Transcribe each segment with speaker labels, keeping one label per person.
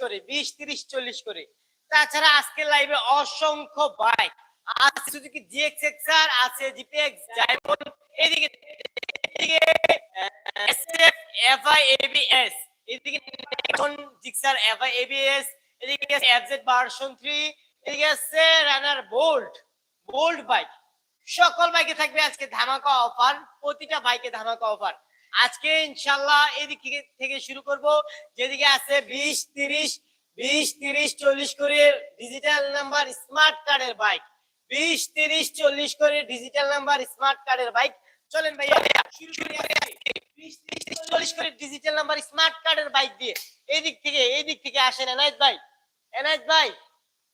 Speaker 1: করে, বিশ, তিরিশ, চল্লিশ করে। তাছাড়া আজকে লাইভে অসংখ্য বাইক আছে জিএক্স আর আছে জিপিএক্স এদিকে এদিকে এসএফ এফআই এবিএস এদিকে জিক্সার এফআই এবিএস এদিকে এফজেড ভার্সন 3 এদিকে আছে রানার বোল্ট বোল্ট বাইক সকল বাইকে থাকবে আজকে ধামাকা অফার প্রতিটা বাইকে ধামাকা অফার আজকে ইনশাল্লাহ এদিক থেকে শুরু করব। যেদিকে আছে বিশ তিরিশ বিশ তিরিশ চল্লিশ করে ডিজিটাল নাম্বার স্মার্ট কার্ডের বাইক বিশ তিরিশ চল্লিশ করে ডিজিটাল নাম্বার স্মার্ট কার্ডের বাইক চলেন ভাইয়া শুরু করি আজকে। 20, 30, 40 করে ডিজিটাল নাম্বার স্মার্ট কার্ডের বাইক দিয়ে এই দিক থেকে এই দিক থেকে আসেন এনায়েত ভাই। এনায়েত ভাই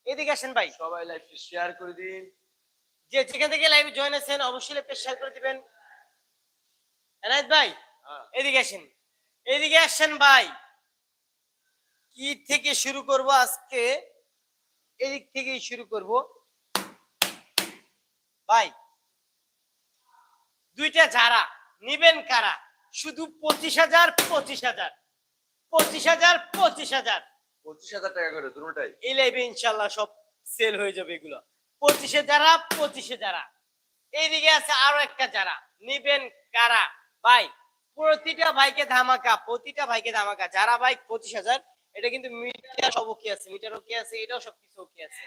Speaker 1: এদিকে আসেন ভাই।
Speaker 2: সবাই লাইভটি শেয়ার করে দিন।
Speaker 1: যে যেখান থেকে লাইভে জয়েন আছেন অবশ্যই লাইভটা শেয়ার করে দিবেন। এনায়েত ভাই। এদিকে আসেন। এদিকে আসেন ভাই। কি থেকে শুরু করব আজকে? এদিক থেকেই শুরু করব। ভাই দুইটা যারা নিবেন কারা? শুধু পঁচিশ হাজার পঁচিশ হাজার। পঁচিশ হাজার পঁচিশ হাজার।
Speaker 2: পঁচিশ হাজার টাকা করে দুটোটাই?
Speaker 1: এই লাইভে ইনশাল্লাহ সব সেল হয়ে যাবে এগুলো। পঁচিশে যারা পঁচিশে যারা। এইদিকে আছে আরও একটা যারা। নিবেন কারা? ভাই প্রতিটা ভাইকে ধামাকা প্রতিটা ভাইকে ধামাকা। যারা বাইক পঁচিশ হাজার এটা কিন্তু মিটার সব কি আছে মিটার ওকে আছে এটাও সবকিছু ওকে আছে।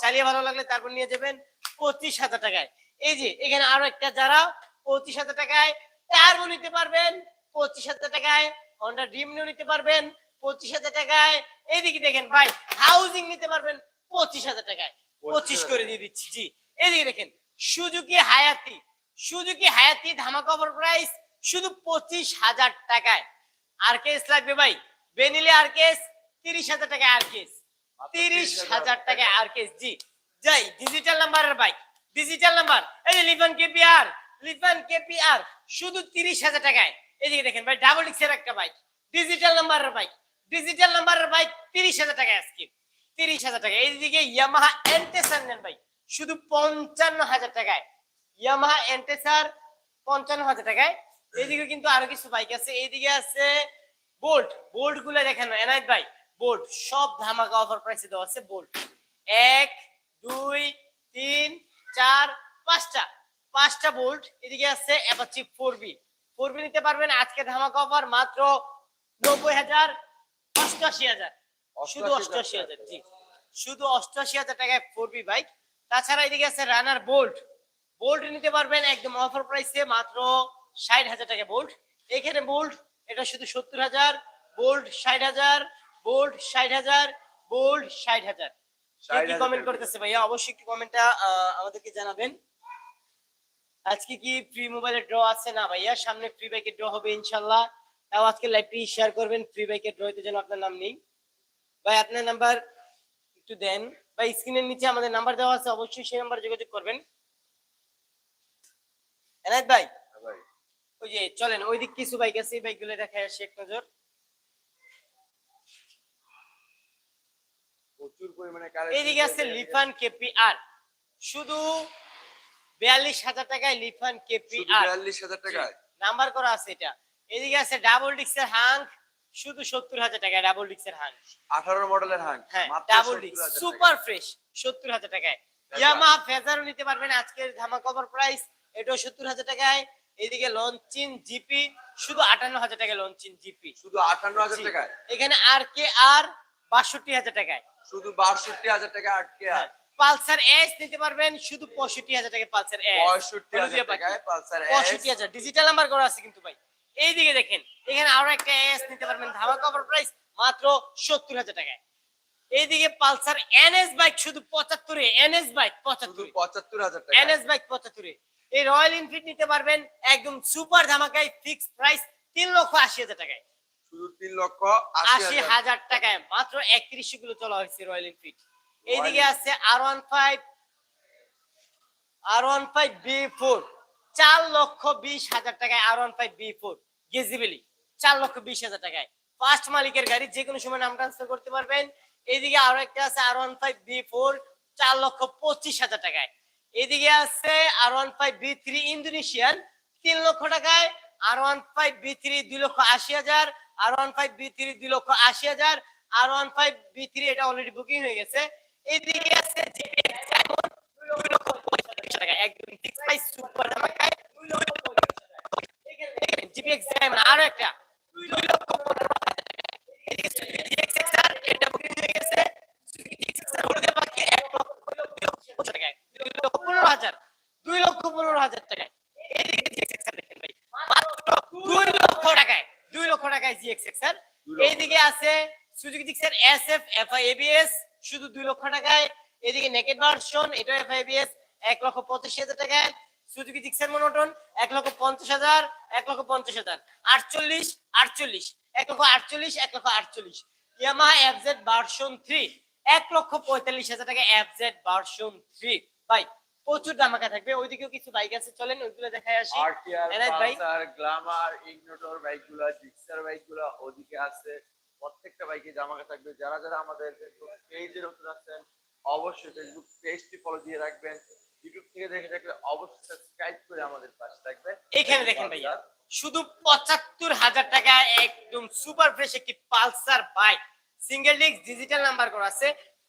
Speaker 1: চালিয়ে ভালো লাগলে তারপর নিয়ে যাবেন পঁচিশ হাজার টাকায়। এই যে এখানে আরও একটা যারা পঁচিশ হাজার টাকায় টায়ারও নিতে পারবেন পঁচিশ হাজার টাকায় হন্ডা ড্রিম নিতে পারবেন পঁচিশ হাজার টাকায় এইদিকে দেখেন ভাই হাউজিং নিতে পারবেন পঁচিশ হাজার টাকায়। পঁচিশ করে দিয়ে দিচ্ছি জি। এদিকে দেখেন সুজুকি হায়াতি সুজুকি হায়াতি ধামাকা অফার প্রাইস শুধু পঁচিশ হাজার টাকায় আর কেস লাগবে ভাই। বেনিলে আর কেস তিরিশ হাজার টাকায় আর কেস তিরিশ হাজার টাকায়। আর কেস জি। যাই ডিজিটাল নাম্বারের বাইক ডিজিটাল নাম্বার এই লিফান কেপিআর লিফান কেপিআর শুধু তিরিশ হাজার টাকায়। এদিকে দেখেন ভাই ডাবল এক্সের একটা বাইক ডিজিটাল নাম্বারের বাইক ডিজিটাল নাম্বারের বাইক তিরিশ হাজার টাকায় আজকে। তিরিশ হাজার টাকা এইদিকে ইয়ামাহা এন্টেসার নেন ভাই শুধু পঞ্চান্ন হাজার টাকায়। ইয়ামাহা এন্টেসার পঞ্চান্ন হাজার টাকায়। এইদিকে কিন্তু আরও কিছু বাইক আছে এইদিকে আছে বোল্ট বোল্টগুলো দেখেন এনায়েত ভাই বোল্ট সব ধামাকা অফার প্রাইসে দেওয়া আছে বোল্ট এক দুই তিন চার পাঁচটা। পাঁচটা বোল্ট এদিকে আছে Apache four V four V নিতে পারবেন আজকে ধামাকা অফার মাত্র নব্বই হাজার অষ্টআশি হাজার। শুধু অষ্টআশি হাজার জি। শুধু অষ্টআশি হাজার টাকায় ফোর বি বাইক তাছাড়া এদিকে আছে রানার বোল্ট বোল্ট নিতে পারবেন একদম অফার প্রাইসে মাত্র ষাট হাজার টাকা বোল্ট এখানে বোল্ট এটা শুধু সত্তর হাজার। বোল্ট ষাট হাজার বোল্ট ষাট হাজার বোল্ট ষাট হাজার। কি কমেন্ট করতেছে ভাইয়া? অবশ্যই একটু কমেন্টটা আমাদেরকে জানাবেন। আজকে কি ফ্রি মোবাইলের ড্র আছে না ভাইয়া? সামনে ফ্রি বাইকের ড্র হবে ইনশাল্লাহ। তাও আজকে লাইভটি শেয়ার করবেন ফ্রি বাইকের ড্রতে যেন আপনার নাম নেই। ভাই আপনার নাম্বার একটু দেন। ভাই স্ক্রিনের নিচে আমাদের নাম্বার দেওয়া আছে অবশ্যই সেই নাম্বার যোগাযোগ করবেন। এনায়েত ভাই ওই যে চলেন ওই দিক কিছু বাইক আছে এই বাইকগুলো দেখায় আসি এক নজর।
Speaker 2: প্রচুর পরিমাণে
Speaker 1: এইদিকে আছে লিফান শুধু বিয়াল্লিশ হাজার টাকায় লিফান
Speaker 2: বিয়াল্লিশ হাজার টাকায়?
Speaker 1: নাম্বার করা আছে এটা। এদিকে আছে ডাবল ডিক্সের হাঙ্ক শুধু সত্তর হাজার টাকায় ডাবল ডিক্সের হাঙ্ক।
Speaker 2: আঠারো মডেলের হাং
Speaker 1: হ্যাঁ ডাবল ডিক্স সুপার ফ্রেশ সত্তর হাজার টাকায়। ইয়ামাহা ফেজারও নিতে পারবেন আজকের ধামা কভার প্রাইস। এটাও সত্তর হাজার টাকায়। এদিকে লঞ্চিন জিপি শুধু আটান্ন হাজার টাকায় লঞ্চিন জিপি।
Speaker 2: শুধু আটান্ন হাজার টাকায়?
Speaker 1: এখানে আর কে আর বাষট্টি হাজার টাকায়।
Speaker 2: শুধু বাষট্টি হাজার টাকা আটকে আর?
Speaker 1: পালসার এস নিতে পারবেন শুধু পঁয়ষট্টি হাজার টাকায় পালসার এস।
Speaker 2: পঁয়ষট্টি হাজার টাকায় পালসার এস।
Speaker 1: পঁয়ষট্টি হাজার ডিজিটাল নাম্বার করা আছে কিন্তু ভাই। এইদিকে দেখেন এখানে আরও একটা এস নিতে পারবেন ধামা কভার প্রাইস মাত্র সত্তর হাজার টাকায়। এইদিকে পালসার এনএস বাইক শুধু পঁচাত্তরে এনএস বাইক পঁচাত্তরে।
Speaker 2: পঁচাত্তর হাজার টাকা
Speaker 1: এনএস বাইক পঁচাত্তরে। এই রয়্যাল এনফিল্ড নিতে পারবেন একদম সুপার ধামাকায় ফিক্স প্রাইস তিন লক্ষ আশি হাজার টাকায়।
Speaker 2: শুধু তিন লক্ষ
Speaker 1: আশি
Speaker 2: হাজার।
Speaker 1: টাকায় মাত্র একত্রিশগুলো চলা হয়েছে রয়্যাল এনফিল্ড। এইদিকে আছে R one five R one five V four চার লক্ষ বিশ হাজার টাকায় R one five V four গেজিবিলি। চার লক্ষ বিশ হাজার টাকায়। ফার্স্ট মালিকের গাড়ি যে কোনো সময় নাম ট্রান্সফার করতে পারবেন। এইদিকে আরও একটা আছে R one five V four চার লক্ষ পঁচিশ হাজার টাকায়। এদিকে আছে R one five V three Indonesian তিন লক্ষ টাকায় R one five V three দুই লক্ষ আশি হাজার R one five V three দুই লক্ষ আশি হাজার R one five V three এটা অলরেডি বুকিং হয়ে গেছে। এদিকে আছে দুই লক্ষ পঁচিশ হাজার টাকা একদম ফিক্স প্রাইস সুপার ধামাকায় দুই লক্ষ পঁচিশ হাজার টাকা। এখানে দেখেন জিপিএক্স ডায়মন্ড আরও একটা দুই লক্ষ পনেরো হাজার টাকা এদিকে GX XR, এটা বুকিং হয়ে গেছে সুজুকি GX XR হলুদের পাখি এক লক্ষ দুই লক্ষ পঁচিশ টাকা দুই লক্ষ পনেরো হাজার দুই লক্ষ পনেরো হাজার টাকায় এদিকে GX XR দেখেন ভাই মাত্র দুই লক্ষ টাকায় দুই লক্ষ টাকায় GX XR
Speaker 2: দুই লক্ষ।
Speaker 1: এইদিকে আছে Suzuki Gixxer SF FI ABS শুধু দুই লক্ষ টাকায়। এদিকে নেকেড ভার্সন এটা এফআই এবিএস এক লক্ষ পঁচিশ হাজার টাকায়। সুজুকি জিক্সের মনোটন এক লক্ষ পঞ্চাশ হাজার এক লক্ষ পঞ্চাশ হাজার। আটচল্লিশ আটচল্লিশ এক লক্ষ আটচল্লিশ এক লক্ষ আটচল্লিশ। ইয়ামাহা এফজেড ভার্সন থ্রি এক লক্ষ পঁয়তাল্লিশ হাজার টাকা এফজেড ভার্সন থ্রি ভাই প্রচুর দামাকা থাকবে। ওইদিকেও কিছু বাইক আছে চলেন ওইগুলো দেখায় আসি।
Speaker 2: আরটিআর। পালসার গ্ল্যামার ইগনোটর বাইকগুলো জিক্সার বাইকগুলো ওদিকে আছে। প্রত্যেকটা বাইকে জামাকা থাকবে। যারা যারা আমাদের ফেসবুক পেজে নতুন আছেন অবশ্যই ফেসবুক পেজটি ফলো দিয়ে রাখবেন। ইউটিউব থেকে দেখে থাকলে অবশ্যই সাবস্ক্রাইব করে আমাদের পাশে থাকবেন।
Speaker 1: এখানে দেখেন ভাইয়া শুধু পঁচাত্তর হাজার টাকা একদম সুপার ফ্রেশ একটি Pulsar bike single disc digital number করা আছে।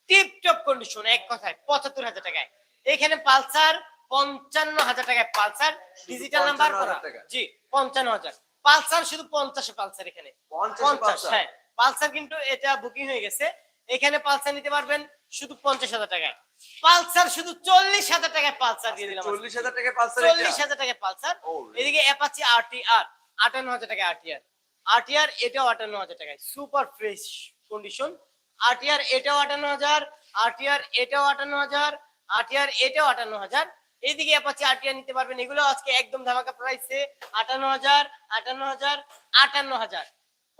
Speaker 1: টিপ টপ কন্ডিশন এক কথায় পঁচাত্তর হাজার টাকায়। এখানে পালসার পঞ্চান্ন হাজার টাকায় পালসার। ডিজিটাল নাম্বার করা। জি পঞ্চান্ন হাজার। পালসার শুধু পঞ্চাশে পালসার এখানে।
Speaker 2: পঞ্চাশ
Speaker 1: হ্যাঁ। পালসার কিন্তু এটা বুকিং হয়ে গেছে। এখানে পালসার নিতে পারবেন শুধু পঞ্চাশ হাজার টাকায়। পালসার শুধু চল্লিশ হাজার টাকায় পালসার দিয়ে দিলাম।
Speaker 2: চল্লিশ হাজার টাকা পালসার
Speaker 1: চল্লিশ হাজার পালসার? এদিকে অ্যাপাচি আরটিআর আটান্ন হাজার টাকা আরটিআর আরটিআর এটাও আটান্ন হাজার টাকায়। সুপার ফ্রেশ কন্ডিশন আরটিআর এটাও আটান্ন হাজার আরটিআর এটাও আটান্ন হাজার আরটিআর এটাও আটান্ন হাজার। এইদিকে অ্যাপাচি আরটিআর নিতে পারবেন। এগুলো আজকে একদম ধামাকা প্রাইসে আটান্ন হাজার আটান্ন হাজার আটান্ন হাজার।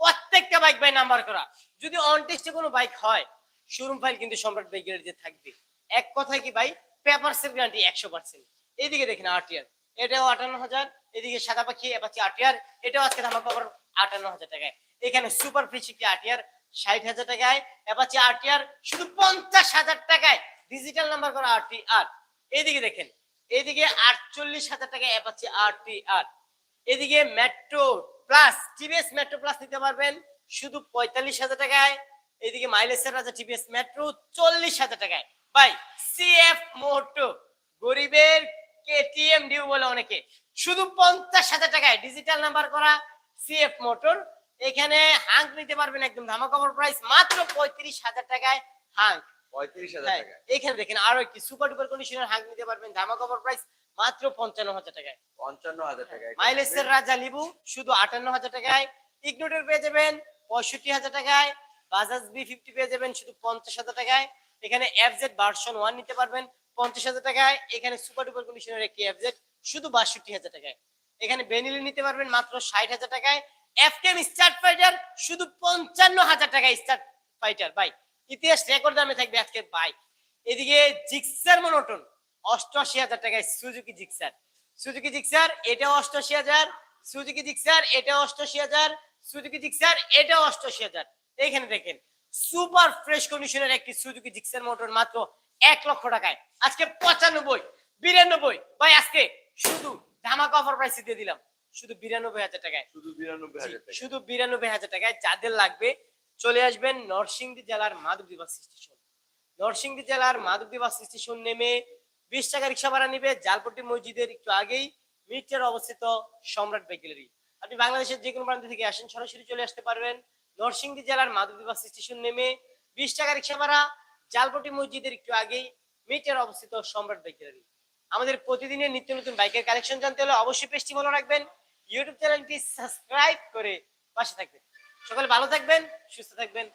Speaker 1: প্রত্যেকটা বাইক বাই নাম্বার করা। যদি অন টেস্টে কোনো বাইক হয় শোরুম ফাইল কিন্তু সম্রাট বাইক গ্যালারিতে থাকবে। এক কথায় কি ভাই? পেপারসের গ্যারান্টি একশো পার্সেন্ট এইদিকে দেখেন আরটিআর এটাও আটান্ন হাজার, এদিকে সাদা পাখি এপাচ্ছি আটিয়ার এটাও আজকে ধামাকা পাবার আটান্ন হাজার টাকায়। এখানে সুপার একটি আটিয়ার ষাট হাজার টাকায়। এপাচ্ছি আটিয়ার শুধু পঞ্চাশ হাজার টাকায়। ডিজিটাল নাম্বার করা আরটি আর এইদিকে দেখেন, এদিকে আটচল্লিশ হাজার টাকায় অ্যাপাচি আরটি আর এদিকে Metro Plus TVS Metro Plus নিতে পারবেন। শুধু পঁয়তাল্লিশ হাজার টাকায়। এদিকে মাইলেজের রাজা টিভিএস মেট্রো চল্লিশ হাজার টাকায়। ভাই সিএফ মোটো গরিবের কেটিএম ডিউ বলে অনেকে। শুধু পঞ্চাশ হাজার টাকায় ডিজিটাল নাম্বার করা সিএফ মোটর এখানে হাঙ্ক নিতে পারবেন একদম ধামাকাপড় প্রাইস মাত্র পঁয়ত্রিশ হাজার টাকায় হাঙ্ক
Speaker 2: পঁয়ত্রিশ হাজার
Speaker 1: হ্যাঁ
Speaker 2: টাকা
Speaker 1: এখানে দেখেন আরও একটি সুপার ডুপার কন্ডিশনের হাঙ্ক নিতে পারবেন ধামাকাপড় প্রাইস মাত্র পঞ্চান্ন হাজার টাকায়।
Speaker 2: পঞ্চান্ন হাজার টাকা
Speaker 1: মাইলেজের রাজা লিবু শুধু আটান্ন হাজার টাকায়। ইগনোটের পেয়ে যাবেন পঁয়ষট্টি হাজার টাকায়। বাজাজ বি ফিফটি পেয়ে যাবেন শুধু পঞ্চাশ হাজার টাকায়। এখানে এফজেড ভার্সন ওয়ান নিতে পারবেন পঞ্চাশ হাজার টাকায়। এখানে সুপার ডুপার কন্ডিশনের একটি এফজেড শুধু বাষট্টি হাজার টাকায়। এখানে বেনিলি নিতে পারবেন মাত্র ষাট হাজার টাকায়। এফটেম স্টার্ট ফাইটার শুধু পঞ্চান্ন হাজার টাকায় স্টার্ট ফাইটার বাই ইতিহাস রেকর্ড দামে থাকবে আজকের বাইক এদিকে জিক্সার মনোটন অষ্টআশি হাজার টাকায় সুজুকি জিক্সার। সুজুকি জিক্সার এটা অষ্টআশি হাজার। সুজুকি জিক্সার এটা অষ্টআশি হাজার। সুজুকি জিক্সার এটা অষ্টআশি হাজার। এখানে দেখেন সুপার ফ্রেশ কন্ডিশনের একটি সুজুকি জিক্সার মোটর মাত্র এক লক্ষ টাকায়। আজকে পঁচানব্বই বিরানব্বই। ভাই আজকে শুধু ধামাকা অফার প্রাইসে দিয়ে দিলাম। শুধু বিরানব্বই হাজার টাকায়।
Speaker 2: শুধু বিরানব্বই হাজার
Speaker 1: শুধু বিরানব্বই হাজার টাকায় যাদের লাগবে চলে আসবেন নরসিংদী জেলার মাধবদী বাস স্টেশন। নরসিংদী জেলার মাধবদী বাস স্টেশন নেমে বিশ টাকা রিক্সা ভাড়া নিবে, জালপট্টি মসজিদের একটু আগেই মিটার অবস্থিত সম্রাট বাইক গ্যালারি আপনি বাংলাদেশের যে কোনো প্রান্ত থেকে আসেন, সরাসরি চলে আসতে পারবেন। নরসিংদী জেলার মাধবদী বাস স্টেশন নেমে বিশ টাকা রিক্সা ভাড়া, জালপট্টি মসজিদের একটু আগেই মিটার অবস্থিত সম্রাট বাইক আমাদের প্রতিদিনের নিত্য নতুন বাইকের কালেকশন জানতে হলে অবশ্যই পেজটি ফলো রাখবেন, ইউটিউব চ্যানেলটি সাবস্ক্রাইব করে পাশে থাকবেন। সকলে ভালো থাকবেন, সুস্থ থাকবেন।